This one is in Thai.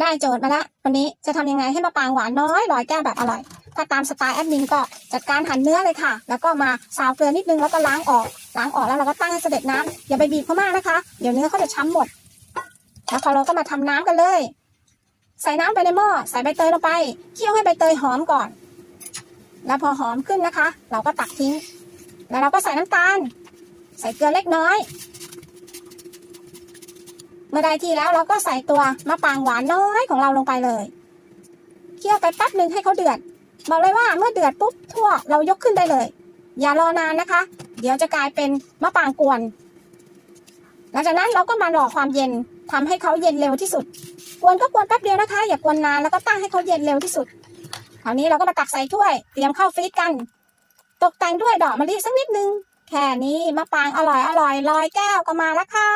ได้โจทย์มาแล้ววันนี้จะทำยังไงให้มะปรางหวานน้อยลอยแก้วแบบอร่อย ถ้าตามสไตล์แอดมินก็จัดการหั่นเนื้อเลยค่ะ แล้วก็มาซาวเกลือนิดนึงแล้วก็ล้างออกล้างออกแล้วเราก็ตั้งให้เสด็จน้ำอย่าไปบีบเขามากนะคะ เดี๋ยวเนื้อเขาจะช้ำหมด แล้วพอเราก็มาทำน้ำกันเลย ใส่น้ำไปในหม้อใส่ใบเตยลงไปเคี่ยวให้ใบเตยหอมก่อน แล้วพอหอมขึ้นนะคะ เราก็ตักทิ้ง แล้วเราก็ใส่น้ำตาล ใส่เกลือเล็กน้อย มื่อได้ที่แล้วเราก็ใส่ตัวมะปรางหวานน้อยของเราลงไปเลยเคี่ยวไปแป๊บหนึ่งให้เขาเดือด บอกเลยว่าเมื่อเดือดปุ๊บทั่วเรายกขึ้นได้เลย อย่ารอนานนะคะ เดี๋ยวจะกลายเป็นมะปรางกวน หลังจากนั้นเราก็มารอความเย็นทำให้เขาเย็นเร็วที่สุด กวนก็กวนแป๊บเดียวนะคะ อย่ากวนนานแล้วก็ตั้งให้เขาเย็นเร็วที่สุดคราวนี้เราก็มาตักใส่ถ้วยเตรียมเข้าฟรีซกัน ตกแต่งด้วยดอกมะลิสักนิดนึงแค่นี้มะปรางอร่อยอร่อยลอยแก้วก็มาแล้วค่ะ